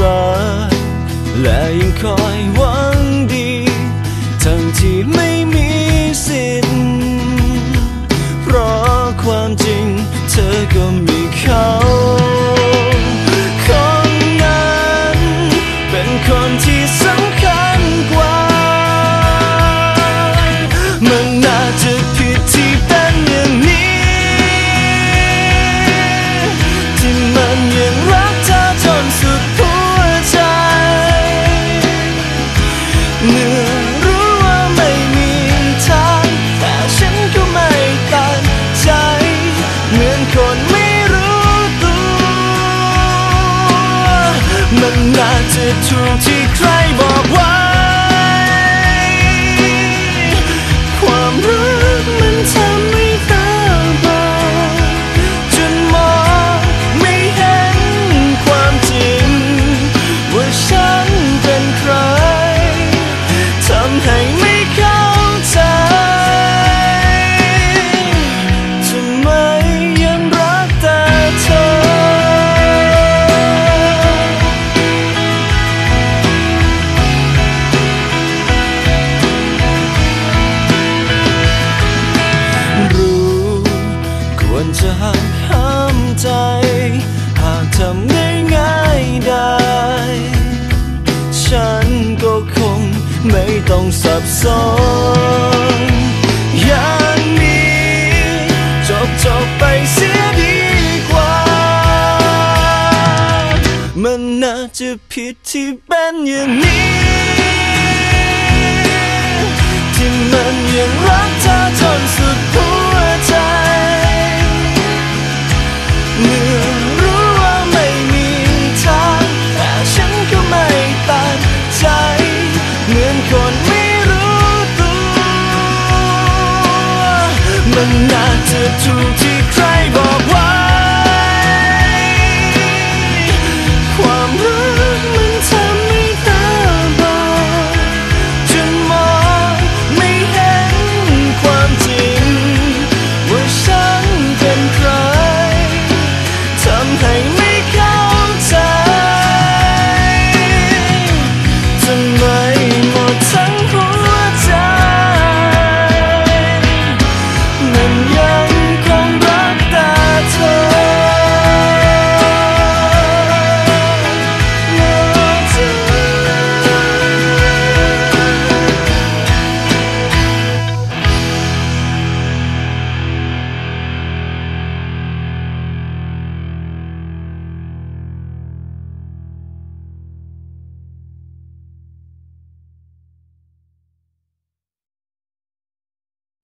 ร้าและยังคอยว่า มันน่าจะถูกที่ใครบอกว่า จะหักห้ามใจ หากทำง่ายๆได้ ฉันก็คงไม่ต้องสับสนอย่างนี้จบจบไปเสียดีกว่า มันน่าจะผิดที่เป็นอย่างนี้ ที่มัน 那的足。